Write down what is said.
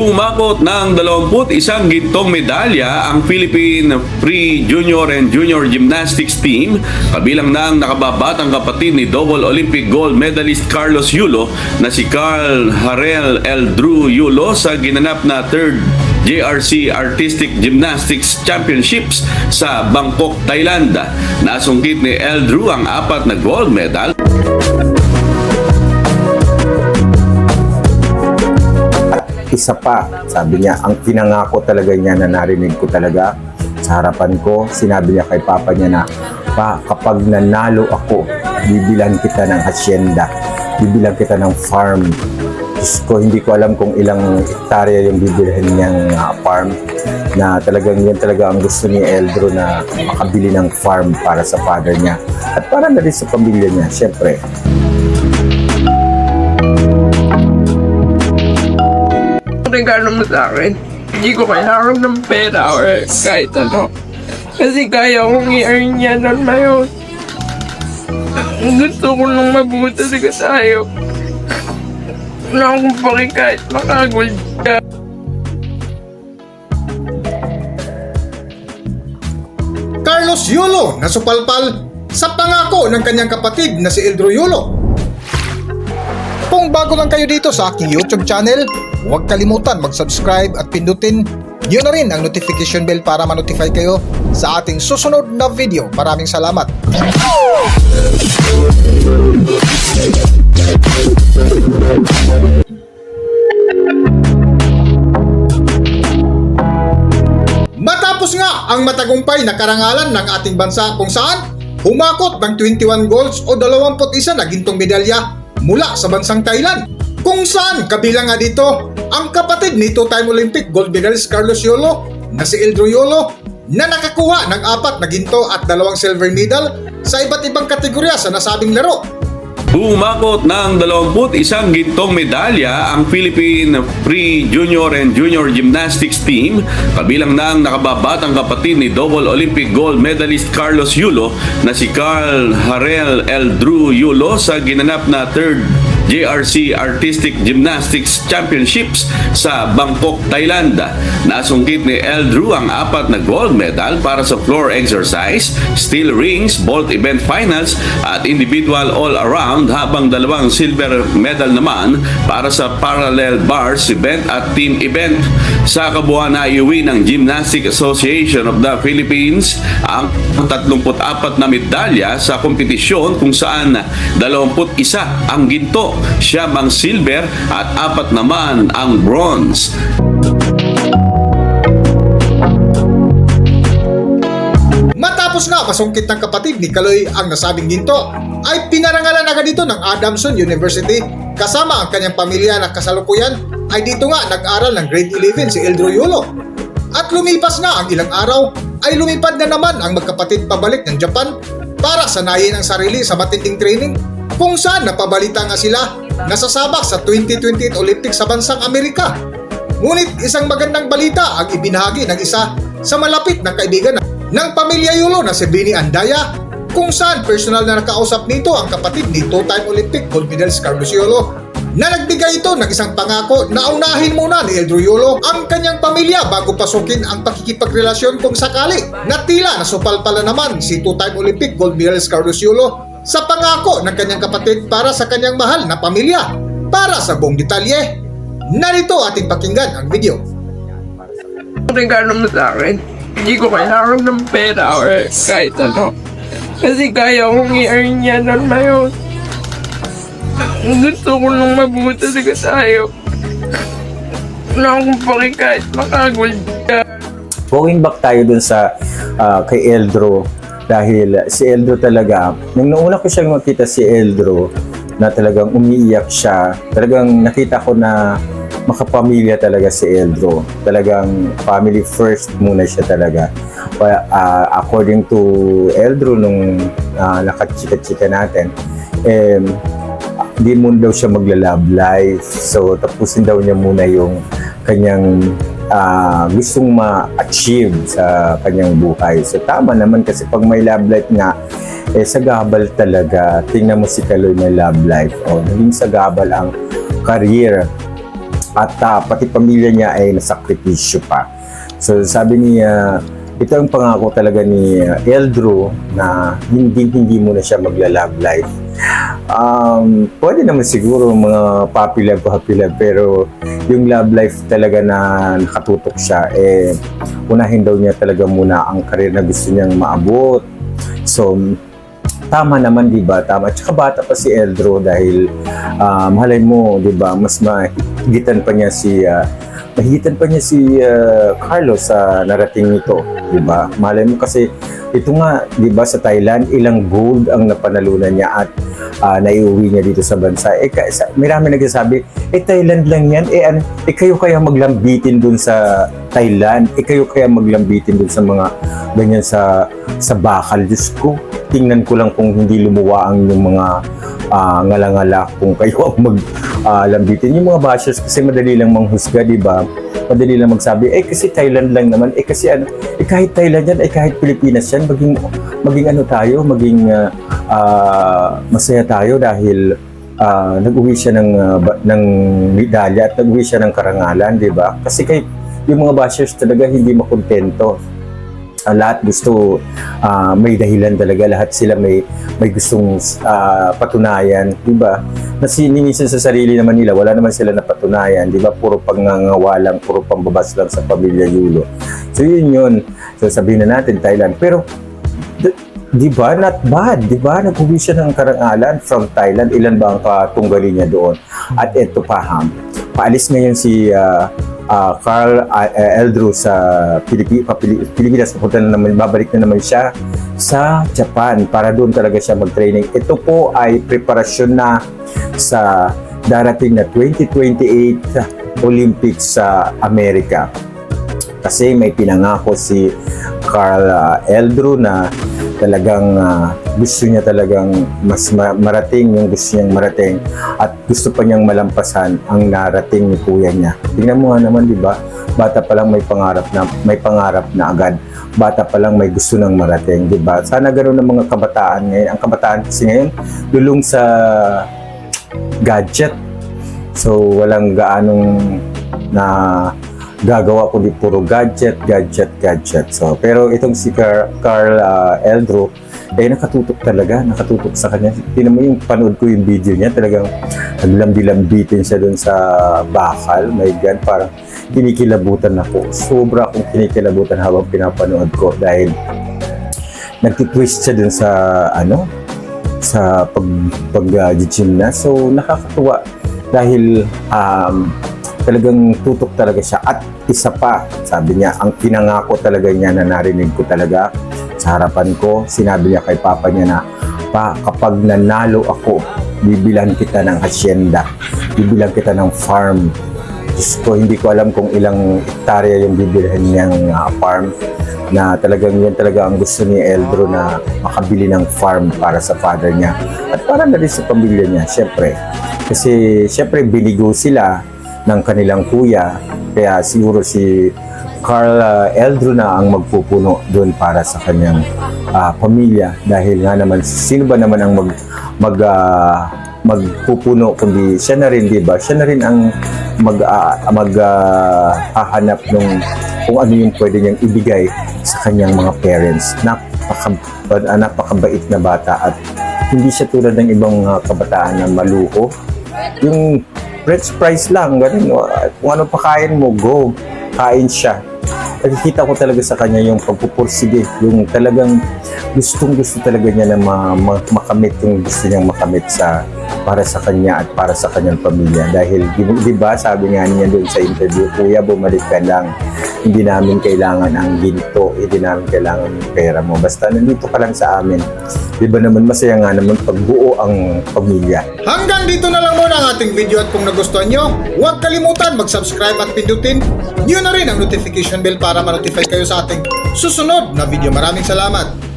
Umakot ng 21 gintong medalya ang Philippine Pre-Junior and Junior Gymnastics Team kabilang ang nakababatang kapatid ni double Olympic gold medalist Carlos Yulo na si Carl Harel L. Drew Yulo sa ginanap na third JRC Artistic Gymnastics Championships sa Bangkok, Thailand. Nasungkit ni L. Drew ang apat na gold medal isa pa, sabi niya, ang pinangako talaga niya na narinig ko talaga sa harapan ko, sinabi niya kay papa niya na, pa, kapag nanalo ako, bibilan kita ng hacienda, bibilan kita ng farm. Diyos ko, hindi ko alam kung ilang hektarya yung bibilhin niyang ah, farm na talagang yan talaga ang gusto ni Eldro na makabili ng farm para sa father niya at para na rin sa pamilya niya, syempre. Regalo mo sa akin. Hindi ko kailangan ng pera or kahit ano. Kasi kaya kong i-earn yan on my. Gusto ko nang mabuti sa tayo. Wala akong paki kahit makagold ka. Carlos Yulo na supalpal sa pangako ng kanyang kapatid na si Eldro Yulo. Kung bago lang kayo dito sa aking YouTube channel, huwag kalimutan mag-subscribe at pindutin nyo na rin ang notification bell para ma-notify kayo sa ating susunod na video. Maraming salamat. Matapos nga ang matagumpay na karangalan ng ating bansa kung saan humakot ng 21 golds o 21 na gintong medalya mula sa bansang Thailand. Kung saan kabilang nga dito ang kapatid ni two-time Olympic gold medalist Carlos Yolo na si Eldro Yolo na nakakuha ng apat na ginto at dalawang silver medal sa iba't ibang kategorya sa nasabing laro. Umakot ng 21 gintong medalya ang Philippine Pre-Junior and Junior Gymnastics Team kabilang na ang nakababatang kapatid ni double Olympic gold medalist Carlos Yulo na si Carl Harel L. Drew Yulo sa ginanap na third JRC Artistic Gymnastics Championships sa Bangkok, Thailand. Nasungkit ni L. Drew ang apat na gold medal para sa floor exercise, steel rings, bolt event finals at individual all-around habang dalawang silver medal naman para sa parallel bars event at team event. Sa kabuuan na iuwi ng Gymnastic Association of the Philippines ang 34 na medalya sa kompetisyon kung saan 21 ang ginto, siyam ang silver at apat naman ang bronze. Matapos nga masungkit ng kapatid ni Kaloy ang nasabing ginto, ay pinarangalan agad dito ng Adamson University kasama ang kanyang pamilya na kasalukuyan ay dito nga nag-aral ng grade 11 si Eldro Yulo. At lumipas nga ang ilang araw ay lumipad na naman ang magkapatid pabalik ng Japan para sanayin ang sarili sa matinding training kung saan napabalita nga sila na sasabak sa 2028 Olympics sa bansang Amerika. Ngunit isang magandang balita ang ibinahagi ng isa sa malapit na kaibigan ng pamilya Yulo na si Bini Andaya kung saan personal na nakausap nito ang kapatid ni two-time Olympic gold medalist Carlos Yulo na nagbigay ito ng isang pangako na unahin muna ni Eldro Yulo ang kanyang pamilya bago pasukin ang pakikipagrelasyon kung sakali na tila nasupal pala naman si two-time Olympic gold medalist Carlos Yulo sa pangako ng kanyang kapatid para sa kanyang mahal na pamilya. Para sa buong detalye, narito ating pakinggan ang video. regalo mo sa akin. Hindi ko kailangan ng pera or kahit ano. Kasi kaya kong i-earn yan on my own. Gusto ko nang mabuti sa tayo. Wala akong paki kahit makagold ka. going back tayo dun sa ah, kay Eldro dahil si Eldro talaga nung nauna ko siyang makita si Eldro na talagang umiiyak siya talagang nakita ko na makapamilya talaga si Eldro talagang family first muna siya talaga Pa- ah, according to Eldro nung uh, nakachika-chika natin eh, hindi mo daw siya magla-love life. So, tapusin daw niya muna yung kanyang ah, gustong ma-achieve sa kanyang buhay. So, tama naman kasi pag may love life nga, eh, sagabal talaga. Tingnan mo si Kaloy may love life. O, naging sagabal ang career at ah, pati pamilya niya ay nasakripisyo pa. So sabi niya, ito ang pangako talaga ni uh, Eldro na hindi hindi mo na siya magla-love life. Um, pwede naman siguro mga puppy love, pero yung love life talaga na nakatutok siya, eh, unahin daw niya talaga muna ang karir na gusto niyang maabot. So, tama naman, di ba? Tama. Tsaka bata pa si Eldro dahil ah, mahalay mo, di ba? Mas mahigitan pa niya si ah, mahigitan pa niya si ah, Carlos sa narating nito, di ba? Malay mo kasi ito nga, di ba, sa Thailand, ilang gold ang napanalunan niya at ah, naiuwi niya dito sa bansa. Eh, ka, sa, marami nagsasabi, eh, Thailand lang yan. Eh, ano, eh, kayo kaya maglambitin dun sa Thailand? Eh, kayo kaya maglambitin dun sa mga ganyan sa sa bakal. Diyos ko, tingnan ko lang kung hindi lumuwa ang yung mga ah, ngala-ngala kung kayo ang maglambitin. yung mga bashers kasi madali lang manghusga, di ba? Madali lang magsabi, eh kasi Thailand lang naman, eh kasi ano, eh kahit Thailand yan, eh kahit Pilipinas yan, maging, maging ano tayo, maging ah, ah, masaya tayo dahil ah, nag-uwi siya ng, ah, ba- ng medalya at nag-uwi siya ng karangalan, di ba? Kasi kay, yung mga bashers talaga hindi makontento. Ah, lahat gusto ah, may dahilan talaga. Lahat sila may may gustong ah, patunayan di ba? Na minsan sa sarili naman nila wala naman sila na patunayan di ba? Puro pangangawalang puro pambabas lang sa pamilya Yulo. So yun yun. So sabihin na natin Thailand. Pero di ba? Not bad di ba? Nag-uwi siya ng karangalan from Thailand. Ilan ba ang katunggali niya doon? At eto pa ha? Paalis ngayon si ah, ah, Carl eh, Eldro sa Pilipi- Pili- Pilipinas papunta na naman babalik na naman siya sa Japan para doon talaga siya mag-training. Ito po ay preparasyon na sa darating na 2028 Olympics sa Amerika. Kasi may pinangako si Carl ah, Eldro na talagang ah, gusto niya talagang mas ma- marating yung gusto niyang marating at gusto pa niyang malampasan ang narating ni kuya niya. Tingnan mo nga naman, di ba? Bata pa lang may pangarap na may pangarap na agad. Bata pa lang may gusto nang marating, di ba? Sana ganoon ang mga kabataan ngayon. Ang kabataan kasi ngayon lulong sa gadget. So walang gaanong na gagawa ko di puro gadget, gadget, gadget. So, pero itong si Car- Carl ah, Eldro, eh nakatutok talaga, nakatutok sa kanya. Tingnan mo yung panood ko yung video niya, talagang naglambi-lambitin siya doon sa bakal. My God, parang kinikilabutan ako. Sobra akong kinikilabutan habang pinapanood ko dahil nagtitwist siya dun sa ano sa pag pag uh, gymna. So nakakatuwa dahil um, talagang tutok talaga siya. At isa pa sabi niya ang pinangako talaga niya na narinig ko talaga sa harapan ko sinabi niya kay papa niya na pa kapag nanalo ako bibilang kita ng hacienda bibilang kita ng farm. Diyos ko, hindi ko alam kung ilang hektarya yung bibilhan niyang ah, farm na talagang yan talaga ang gusto ni Eldro na makabili ng farm para sa father niya at para na rin sa pamilya niya, syempre. Kasi syempre binigo sila ng kanilang kuya. Kaya siguro si Carl ah, Eldro na ang magpupuno doon para sa kanyang ah, pamilya. Dahil nga naman sino ba naman ang mag mag ah, magpupuno? Kundi siya na rin di ba? Siya na rin ang mag ah, mag ah, hahanap nung kung ano yung pwede niyang ibigay sa kanyang mga parents. Napaka ah, napakabait na bata at hindi siya tulad ng ibang mga kabataan na maluho. Yung French fries lang, ganun. Kung ano pakain mo, go. Kain siya. Nakikita ko talaga sa kanya yung pagpupursige, yung talagang gustong gusto talaga niya na ma- ma- makamit yung gusto niyang makamit sa para sa kanya at para sa kanyang pamilya. Dahil di, di ba sabi nga niya doon sa interview kuya bumalik ka lang. Hindi namin kailangan ang ginto. Hindi namin kailangan yung pera mo. Basta nandito ka lang sa amin. Di ba naman masaya nga naman pag buo ang pamilya. Hanggang dito na lang muna ang ating video at kung nagustuhan nyo, huwag kalimutan mag-subscribe at pindutin nyo na rin ang notification bell para ma-notify kayo sa ating susunod na video. Maraming salamat!